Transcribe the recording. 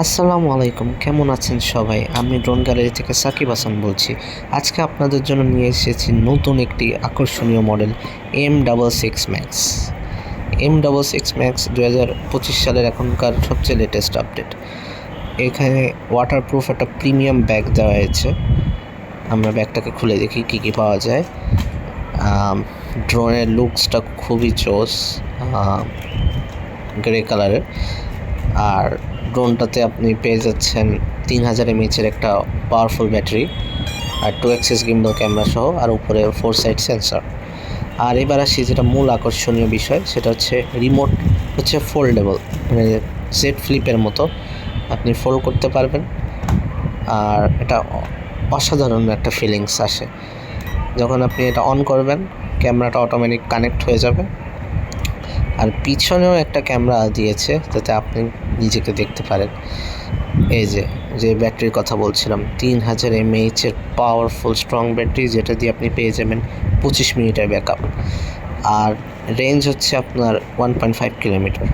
আসসালামু আলাইকুম, কেমন আছেন সবাই? আমি ড্রোন গ্যালারি থেকে সাকিব হাসান বলছি। আজকে আপনাদের জন্য নিয়ে এসেছি নতুন একটি আকর্ষণীয় model M double six max M double six max দু হাজার পঁচিশ সালের এখনকার সবচেয়ে লেটেস্ট আপডেট এখানে ওয়াটারপ্রুফ একটা প্রিমিয়াম ব্যাগ দেওয়া হয়েছে। আমরা ব্যাগটাকে খুলে দেখি কী কী পাওয়া যায়। ড্রোনের লুকসটা খুবই চোস গ্রে কালারের আর ড্রোনটাতে আপনি পেয়ে যাচ্ছেন তিন হাজার এমএইচের একটা পাওয়ারফুল ব্যাটারি আর টু এক্সেস গিম্বল ক্যামেরা সহ আর উপরে ফোর সাইড সেন্সর আর এবার আসি যেটা মূল আকর্ষণীয় বিষয়, সেটা হচ্ছে রিমোট হচ্ছে ফোল্ডেবল মানে জেড ফ্লিপের মতো। আপনি ফোল্ড করতে পারবেন আর এটা অসাধারণ একটা ফিলিংস আসে। যখন আপনি এটা অন করবেন ক্যামেরাটা অটোমেটিক কানেক্ট হয়ে যাবে। আর পিছনেও একটা ক্যামেরা দিয়েছে যাতে আপনি নিজেকে দেখতে পারেন। এই যে যে ব্যাটারির কথা বলছিলাম, তিন হাজার এমএইচের পাওয়ারফুল স্ট্রং ব্যাটারি যেটা দিয়ে আপনি পেয়ে যাবেন পঁচিশ মিনিটের ব্যাকআপ আর রেঞ্জ হচ্ছে আপনার ওয়ান পয়েন্ট ফাইভ কিলোমিটার